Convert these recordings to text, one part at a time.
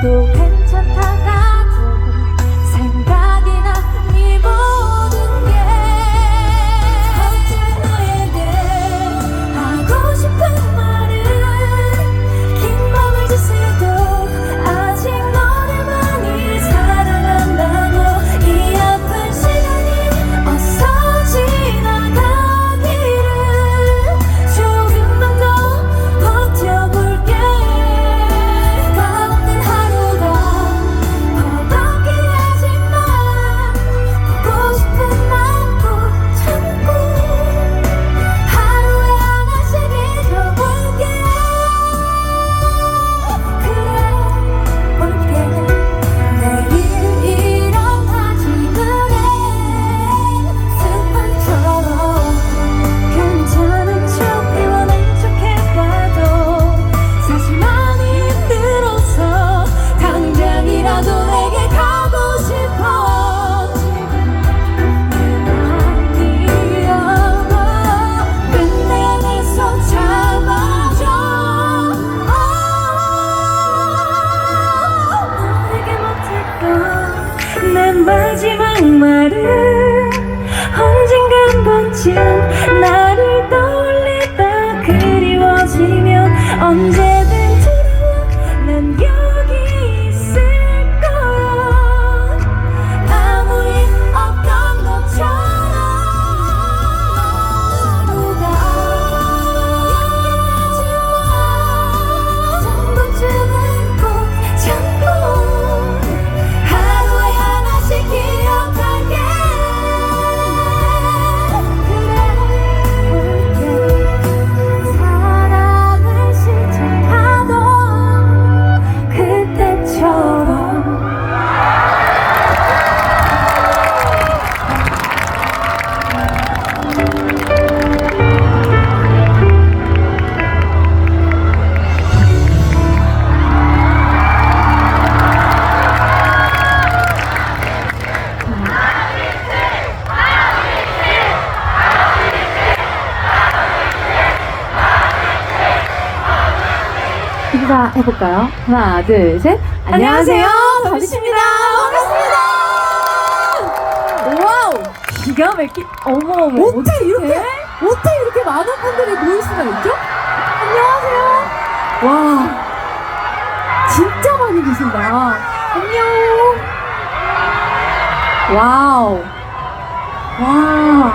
또 해볼까요? 하나, 둘, 셋. 안녕하세요. 더비씨입니다. 반갑습니다. 와우. 기가 막히, 어머, 어머. 어떻게 이렇게 어떻게 이렇게 많은 분들이 모일 수가 있죠? 안녕하세요. 와 진짜 많이 계신다. 안녕. 와우. 와.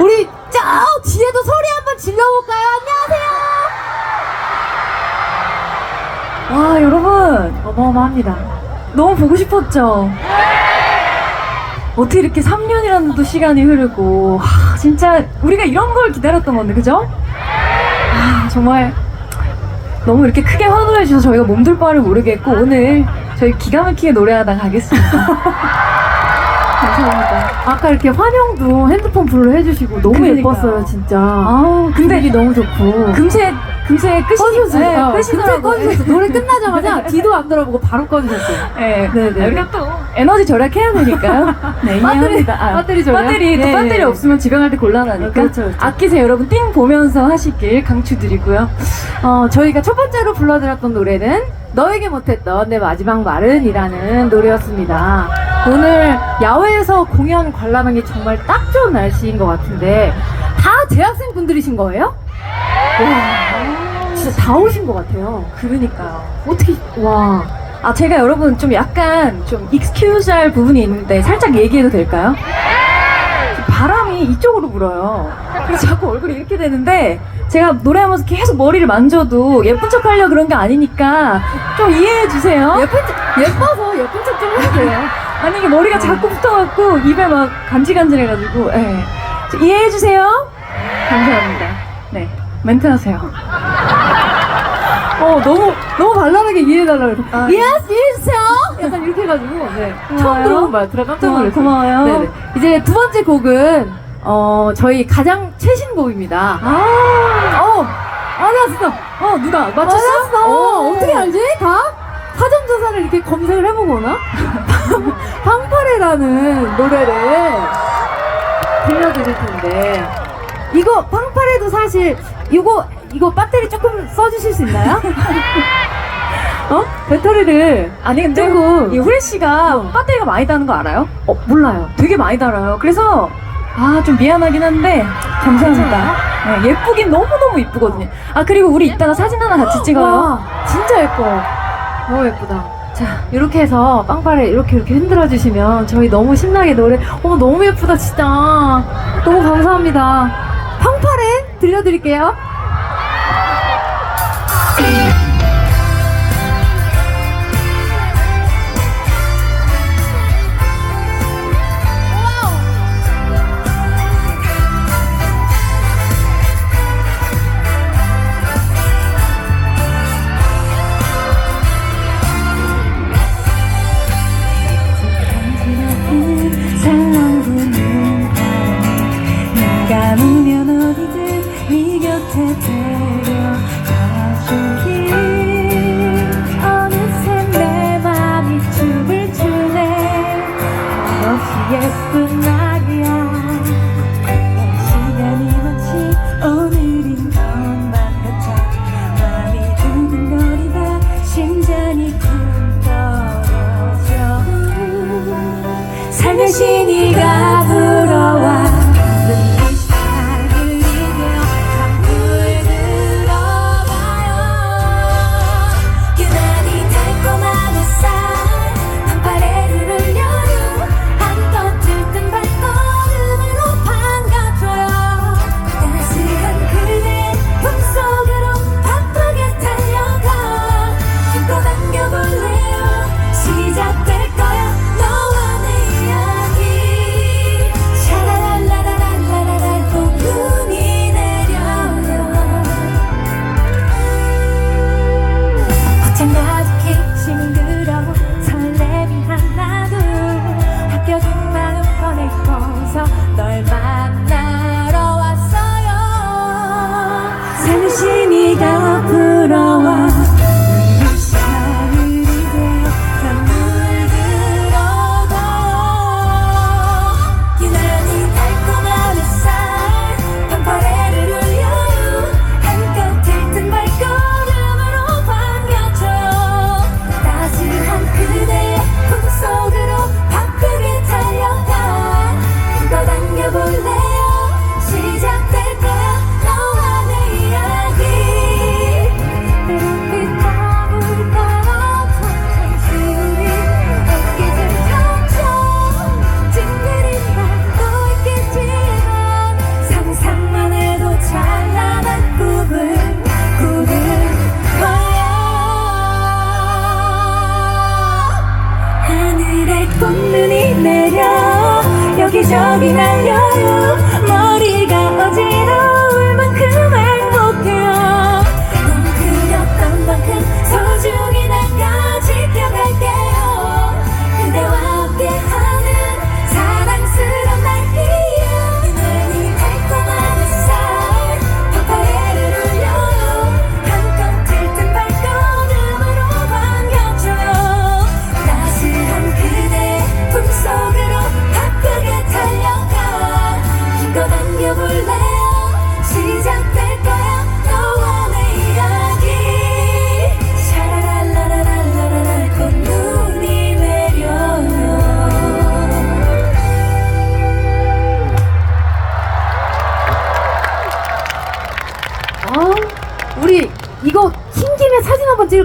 우리 저 뒤에도 소리 한번 질러볼까요? 안녕하세요. 와, 여러분. 어마어마합니다. 너무 보고 싶었죠? 어떻게 이렇게 3년이라는 또 시간이 흐르고, 하, 진짜 우리가 이런 걸 기다렸던 건데, 그죠? 아, 정말 너무 이렇게 크게 환호해 주셔서 저희가 몸둘 바를 모르겠고, 오늘 저희 기가 막히게 노래하다 가겠습니다. 감사합니다. 아까 이렇게 환영도 핸드폰 불로 해주시고 너무 그러니까요. 예뻤어요, 진짜. 아우 근데 분위기 너무 좋고. 금세 금세 끄시 꺼주셨어요. 네, 어, 금세 끄시더라고요. 꺼주셨어요. 노래 끝나자마자 뒤도 안 돌아보고 바로 꺼주셨어요. 네, 네 네. 우리가 또 에너지 절약해야 되니까요. 네, 이해합니다. 아, 배터리 절약? 배터리 또 네, 배터리 네. 없으면 집에 갈 때 곤란하니까 아, 그렇죠, 그렇죠. 아끼세요, 여러분. 띵 보면서 하시길 강추드리고요. 어, 저희가 첫 번째로 불러드렸던 노래는 너에게 못했던 내 마지막 말은 이라는 노래였습니다. 오늘 야외에서 공연 관람하기 정말 딱 좋은 날씨인 것 같은데 다 재학생 분들이신 거예요? 와, 진짜 다 오신 것 같아요. 그러니까요. 어떻게, 와. 아, 제가 여러분 좀 약간 좀 익스큐즈 할 부분이 있는데 살짝 얘기해도 될까요? 바람이 이쪽으로 불어요. 그래서 자꾸 얼굴이 이렇게 되는데 제가 노래하면서 계속 머리를 만져도 예쁜 척 하려 그런 게 아니니까 좀 이해해 주세요. 예쁜 척, 예뻐서 예쁜 척 좀 해주세요. 아니 이게 머리가 자꾸 붙어갖고 입에 막 간질간질해가지고 예. 좀 이해해 주세요. 감사합니다. 네 멘트 하세요. 어, 너무, 너무 발랄하게 이해해달라고 아, 예스, 이해주세요! 약간 이렇게 해가지고, 네. 처음 고마워요. 들어본 말 들어 깜짝 고마워, 놀랐어요. 고마워요. 네네. 이제 두 번째 곡은, 어, 저희 가장 최신 곡입니다. 아, 어, 알았어. 어 누가 맞췄어? 맞췄어. 오. 어떻게 알지? 다? 사전조사를 이렇게 검색을 해보고 오나? 팡파레라는 노래를 들려드릴 텐데. 이거, 팡파레도 사실, 이거, 이거 배터리 조금 써주실 수 있나요? 어? 배터리를. 아니 근데 조금. 이 후레 씨가 어. 배터리가 많이 다는 거 알아요? 어, 몰라요. 되게 많이 달아요. 그래서 아 좀 미안하긴 한데 감사합니다. 네, 예쁘긴 너무 너무 이쁘거든요. 아 그리고 우리 이따가 사진 하나 같이 찍어요. 와, 진짜 예뻐. 너무 예쁘다. 자, 이렇게 해서 빵빠레 이렇게 이렇게 흔들어 주시면 저희 너무 신나게 노래, 어, 너무 예쁘다, 진짜. 너무 감사합니다. 들려드릴게요.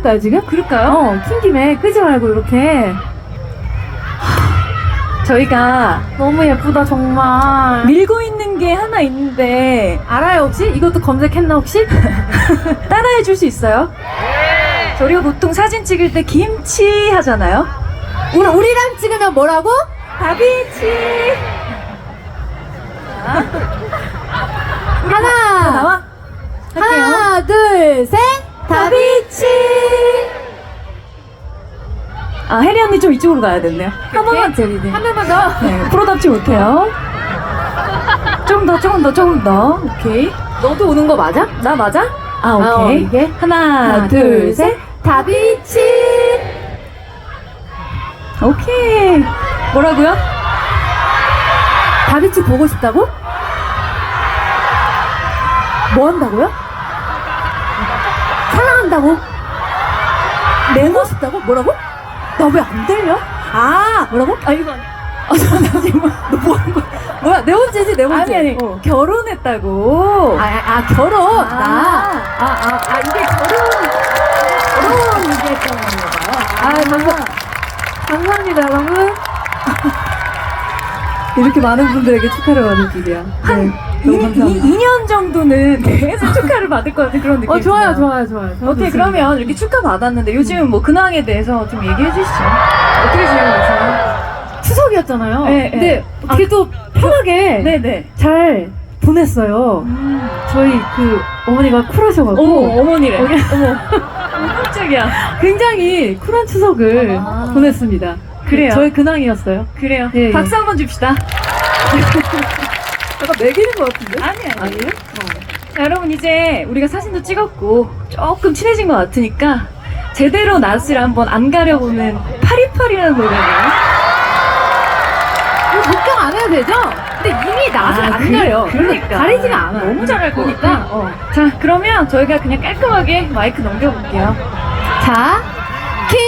끄질까요, 지금? 그럴까요? 어, 킨 김에 끄지 말고 이렇게. 저희가 너무 예쁘다, 정말. 밀고 있는 게 하나 있는데 알아요, 혹시? 이것도 검색했나, 혹시? 따라해 줄 수 있어요? 저희가 보통 사진 찍을 때 김치 하잖아요. 우리, 우리랑 찍으면 뭐라고? 다비치. 하나, 자, 나와. 할게요. 하나, 둘, 셋. 다비치. 아, 혜리 언니 좀 이쪽으로 가야 된대요. 한 번만 제리네. 한 명만 더. 네, 프로답지 못해요. 조금 더, 조금 더, 조금 더. 오케이. 너도 오는 거 맞아? 나 맞아? 아, 어, 오케이. 이게? 하나, 하나, 둘. 셋. 다비치. 오케이. 뭐라고요? 다비치 보고 싶다고? 뭐 한다고요? 사랑한다고? 내고 싶다고? 뭐라고? 나 왜 안 들려? 아, 뭐라고? 아, 이거. 아, 저, 지금. 너뭐 하는 거야? 뭐야, 내 번째지, 내 번째. 아니, 아니. 어. 결혼했다고. 아, 아, 아, 결혼. 아. 나. 아, 아, 아, 이게 결혼. 결혼 얘기했던 건가 봐요. 아, 감사, 감사합니다, 여러분. 이렇게 많은 분들에게 축하를 받을 줄이야. 한 네, 너무 이, 감사합니다. 2 년 정도는 계속 축하를 받을 것 같은 그런 느낌. 어, 좋아요, 좋아요, 좋아요. 저도 어떻게 좋습니다. 그러면 이렇게 축하 받았는데 요즘 뭐 근황에 대해서 좀 얘기해 주시죠. 어떻게 지내고 계세요? 추석이었잖아요. 네, 근데 네. 어떻게 또 편하게 네네. 잘 보냈어요. 음. 저희 그 어머니가 쿨하셔가지고 어머 어머니래. 어머. 어머 깜짝이야. 굉장히 쿨한 추석을 아. 보냈습니다. 그래요? 저의 근황이었어요. 그래요. 예, 예. 박수 한번 줍시다. 약간 매기는 것 같은데? 아니 아니. 아니에요? 자, 여러분 이제 우리가 사진도 찍었고 조금 친해진 것 같으니까 제대로 낯을 한번 안 가려보는 파리파리라는 노래를 이거 걱정 안 해도 되죠? 근데 이미 낯을 아, 안 그- 가려. 그러니까. 가리지가 않아. 너무 잘할 거니까. 거니까. 어. 자 그러면 저희가 그냥 깔끔하게 마이크 넘겨볼게요 자, 김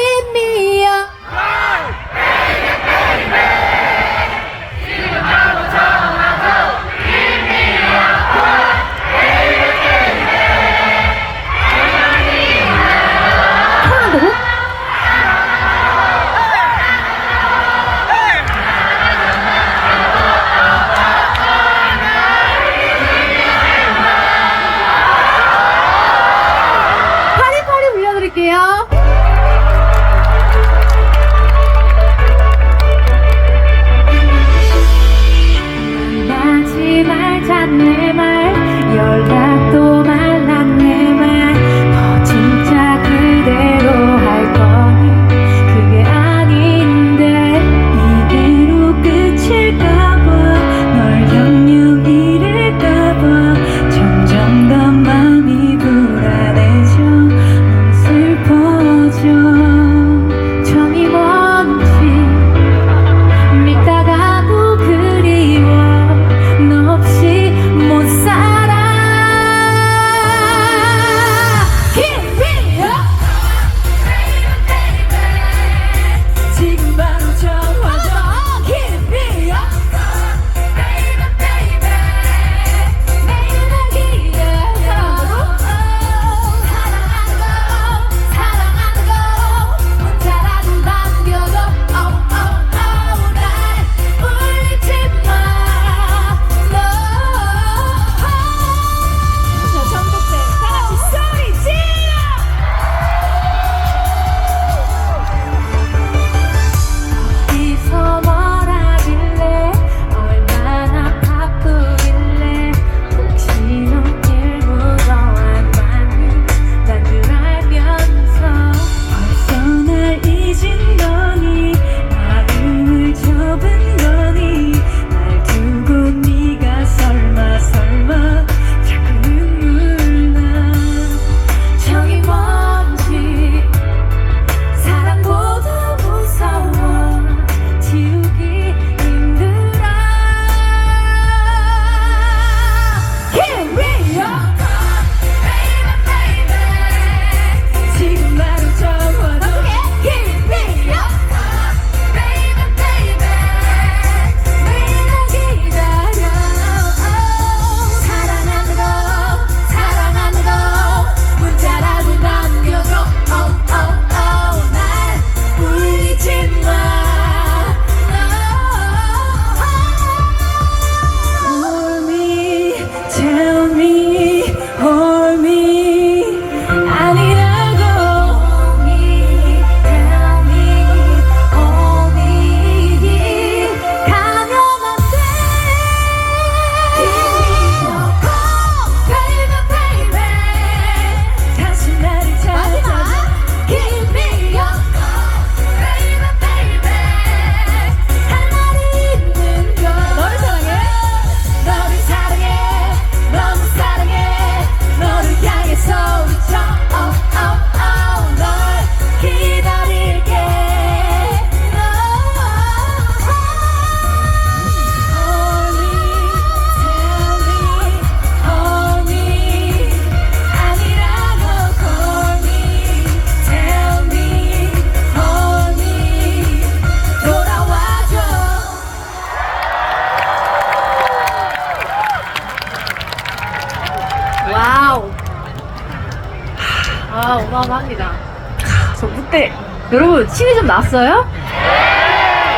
났어요?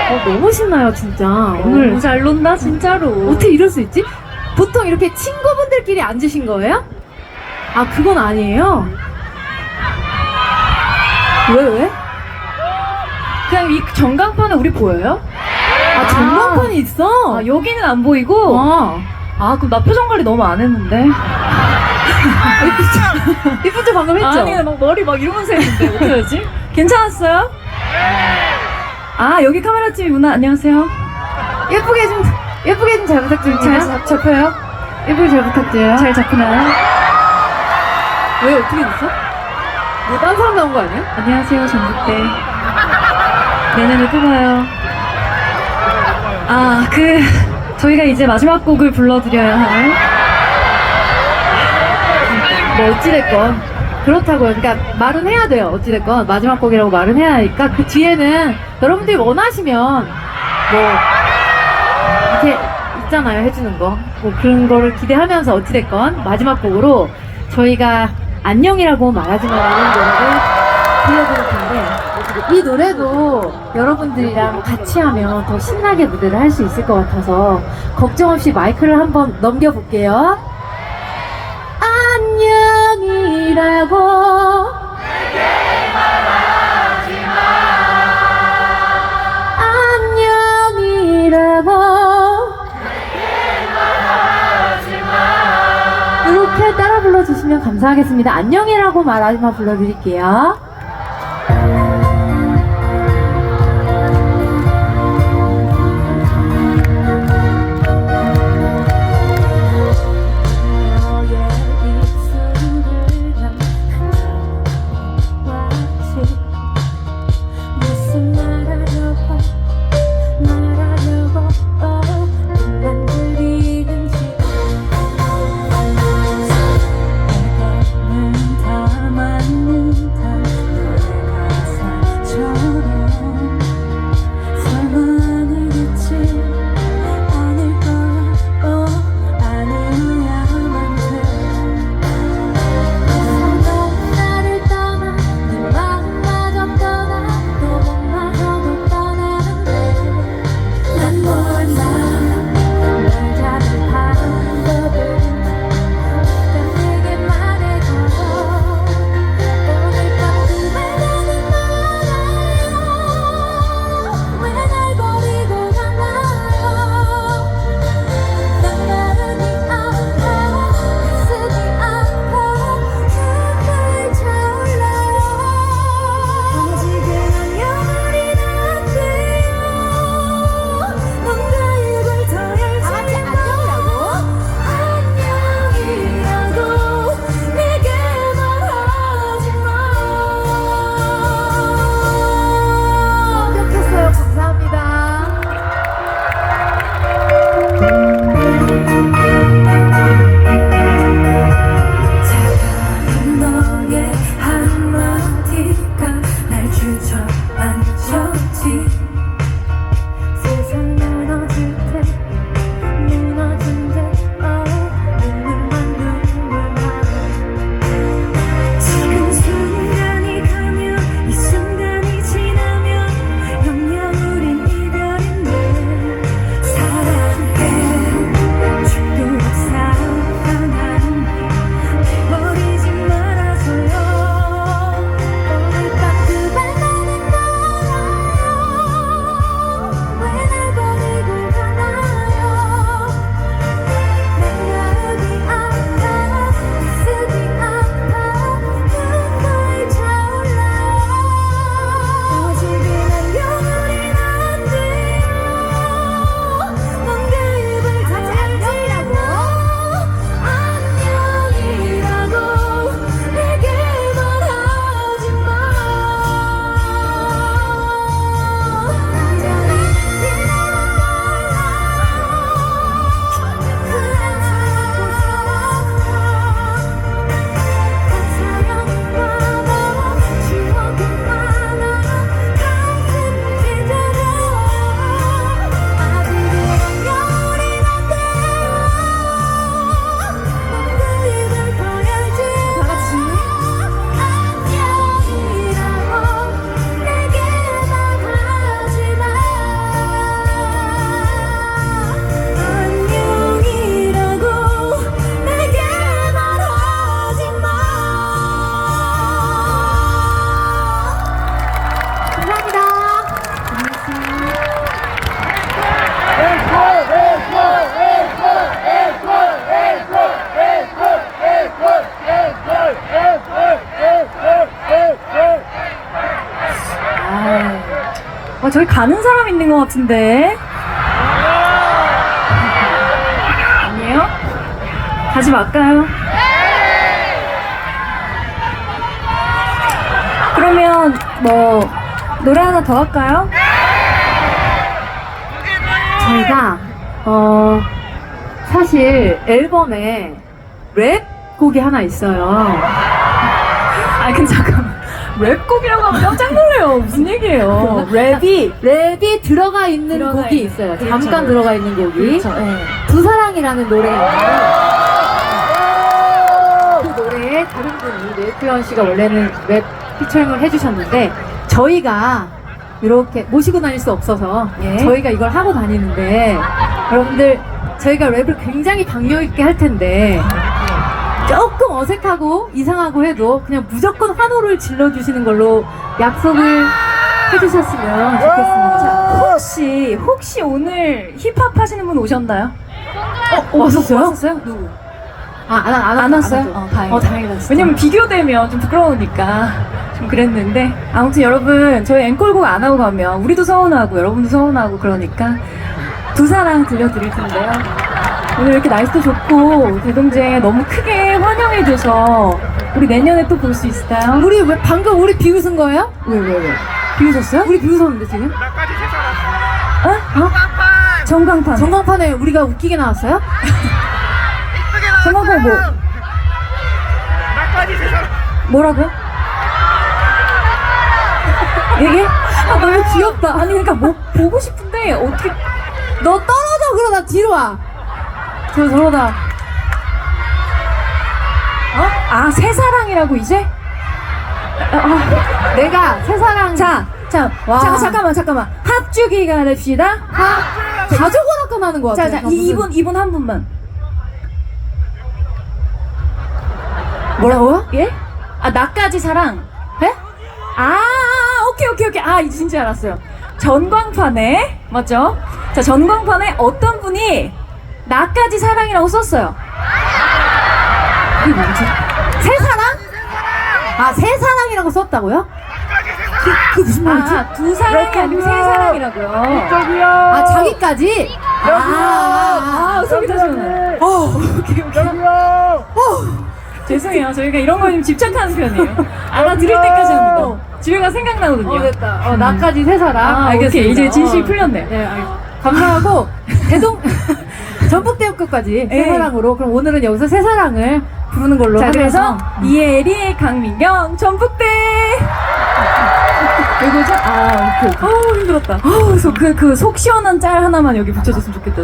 어, 너무 신나요 진짜. 오늘 너무 잘 논다 진짜로. 어떻게 이럴 수 있지? 보통 이렇게 친구분들끼리 앉으신 거예요? 아 그건 아니에요. 왜 왜? 그냥 이 전광판에 우리 보여요? 아 전광판이 있어. 아 여기는 안 보이고. 어. 아 그럼 나 표정 관리 너무 안 했는데. 이쁘죠 방금 했죠? 아니 막 머리 막 이러면서 했는데 어떡하지? 괜찮았어요? 아 여기 카메라 팀이구나. 안녕하세요. 예쁘게 좀 예쁘게 좀 잘 부탁드립니다. 잘 잡- 잡혀요? 예쁘게 잘 부탁드려요. 잘 잡히나요? 왜 어떻게 됐어? 뭐딴 사람 나온 거 아니야? 안녕하세요 전북대. 내년에 뽑아요. 아 그 저희가 이제 마지막 곡을 불러드려야 할. 뭐 어찌됐건 그렇다고요. 그러니까 말은 해야 돼요. 어찌됐건 마지막 곡이라고 말은 해야 하니까 그 뒤에는 여러분들이 원하시면 뭐 이렇게 있잖아요. 해주는 거. 뭐 그런 거를 기대하면서 어찌됐건 마지막 곡으로 저희가 안녕이라고 말하지 말라는 노래를 불러드릴 텐데 이 노래도 여러분들이랑 같이 하면 더 신나게 무대를 할 수 있을 것 같아서 걱정 없이 마이크를 한번 넘겨볼게요. 안녕이라고 안녕이라고 이렇게 따라 불러주시면 감사하겠습니다. 안녕이라고 말하지만 불러드릴게요. 저기 가는 사람 있는 것 같은데. 아니에요? 가지 말까요? 그러면 뭐 노래 하나 더 할까요? 저희가 어 사실 앨범에 랩 곡이 하나 있어요. 아 근데 잠깐만 랩곡이라고 하면 깜짝 놀래요 무슨 얘기예요 랩이 랩이 들어가 있는 들어가 곡이 있는, 있어요. 그렇죠. 잠깐 들어가 있는 곡이 그렇죠 네. 두 사랑이라는 노래예요. 그 노래에 다른 분이 네이트현 씨가 원래는 랩 피처링을 해주셨는데 저희가 이렇게 모시고 다닐 수 없어서 예. 저희가 이걸 하고 다니는데 여러분들 저희가 랩을 굉장히 박력 있게 할 텐데 조금 어색하고 이상하고 해도 그냥 무조건 환호를 질러주시는 걸로 약속을 해주셨으면 좋겠습니다. 혹시 혹시 오늘 힙합 하시는 분 오셨나요? 어, 왔었어요? 왔었어요? 누구? 아, 안, 안, 안 왔어요? 어, 다행이다. 어, 다행이다. 진짜. 왜냐면 비교되면 좀 부끄러우니까 좀 그랬는데 아무튼 여러분 저희 앵콜곡 안 하고 가면 우리도 서운하고 여러분도 서운하고 그러니까 두 사랑 들려드릴 텐데요 오늘 이렇게 날씨도 좋고 대동제 너무 크게 환영해줘서 우리 내년에 또 볼 수 있을까요? 우리 왜 방금 우리 비웃은 거예요? 왜 왜 왜? 비웃었어요? 우리 비웃었는데 지금? 나까지 세상 어? 어? 전광판 전광판에 우리가 웃기게 나왔어요? 이쁘게 나왔어요. 전광판 뭐 나까지 세상 뭐라고요? 얘기? 아 너무 귀엽다 아니 그러니까 뭐 보고 싶은데 어떻게 너 떨어져 그러다 뒤로 와. 저 저러다 어? 아, 새사랑이라고 이제? 아, 내가 새사랑 자, 자, 와. 잠깐, 잠깐만, 잠깐만. 합주기가 됩시다. 하 가족을 아까 나는 거 같아. 자, 자, 이, 이분, 이분 한 분만. 뭐라고요? 예? 아, 나까지 사랑. 예? 아, 오케이, 오케이, 오케이. 아, 이제 진짜 알았어요. 전광판에, 맞죠? 자, 전광판에 어떤 분이 나까지 사랑이라고 썼어요. 이게 뭐지? 새사랑? 아 새사랑이라고 썼다고요? 그, 그 무슨 말이지? 아, 두 사랑이 아니고 세 사랑이라고요. 저기요 아 자기까지? 아, 아, 아, 시원해. 아. 어. 저기요 죄송해요. 저희가 이런 거에 좀 집착하는 편이에요. 알아들을 때까지 합니다. 집에 가 생각나거든요. 어 됐다. 어 나까지 새사랑. 아, 알겠습니다. 오케이. 이제 진실이 어. 풀렸네요. 네, 알- 감사하고 대동 전북대학교까지 네. 새사랑으로 그럼 오늘은 여기서 새사랑을 부르는 걸로 자, 그래서 하면서 이혜리, 강민경, 전북대. 이거죠? 아, 오케이. 오케이. 어우, 힘들었다. 어우, 속, 그, 그, 속 시원한 짤 하나만 여기 붙여줬으면 좋겠다.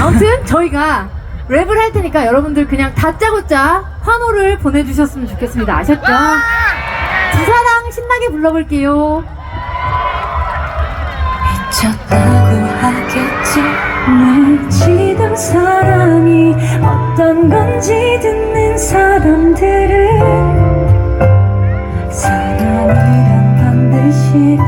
아무튼 저희가 랩을 할 테니까 여러분들 그냥 다짜고짜 환호를 보내주셨으면 좋겠습니다. 아셨죠? 두사랑 신나게 불러볼게요. 미쳤다고 하겠지 내 지금 사랑이 어떤 건지 듣는 사람들은 사랑이란 반드시